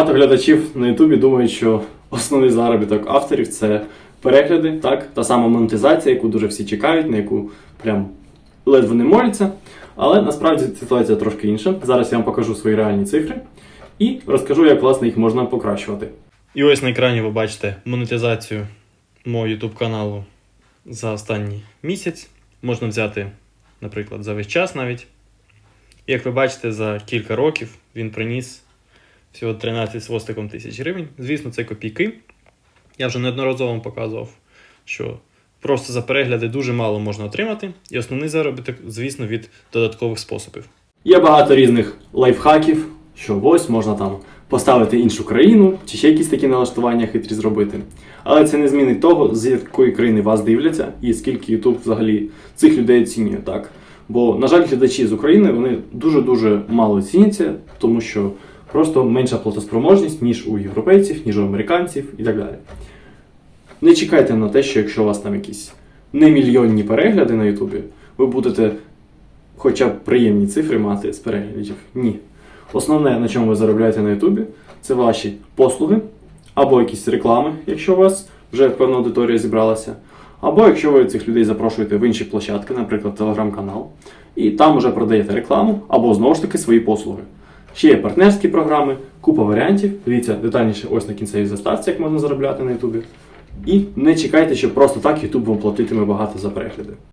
Багато глядачів на Ютубі думають, що основний заробіток авторів це перегляди, так, та сама монетизація, яку дуже всі чекають, на яку прям ледве не моляться. Але насправді ситуація трошки інша. Зараз я вам покажу свої реальні цифри і розкажу, як власне їх можна покращувати. І ось на екрані ви бачите монетизацію мого YouTube каналу за останній місяць. Можна взяти, наприклад, за весь час навіть. Як ви бачите, за кілька років він приніс всього 13 з хвостиком тисяч гривень. Звісно, це копійки. Я вже неодноразово вам показував, що просто за перегляди дуже мало можна отримати, і основний заробіток, звісно, від додаткових способів. Є багато різних лайфхаків, що ось можна там поставити іншу країну, чи ще якісь такі налаштування хитрі зробити. Але це не змінить того, з якої країни вас дивляться, і скільки YouTube взагалі цих людей оцінює так. Бо, на жаль, глядачі з України вони дуже-дуже мало ціняться, тому що просто менша платоспроможність, ніж у європейців, ніж у американців і так далі. Не чекайте на те, що якщо у вас там якісь немільйонні перегляди на Ютубі, ви будете хоча б приємні цифри мати з переглядів. Ні. Основне, на чому ви заробляєте на Ютубі, це ваші послуги, або якісь реклами, якщо у вас вже певна аудиторія зібралася, або якщо ви цих людей запрошуєте в інші площадки, наприклад, телеграм-канал, і там вже продаєте рекламу, або знову ж таки свої послуги. Ще є партнерські програми, купа варіантів. Дивіться детальніше ось на кінцевій заставці, як можна заробляти на Ютубі. І не чекайте, що просто так YouTube вам платитиме багато за перегляди.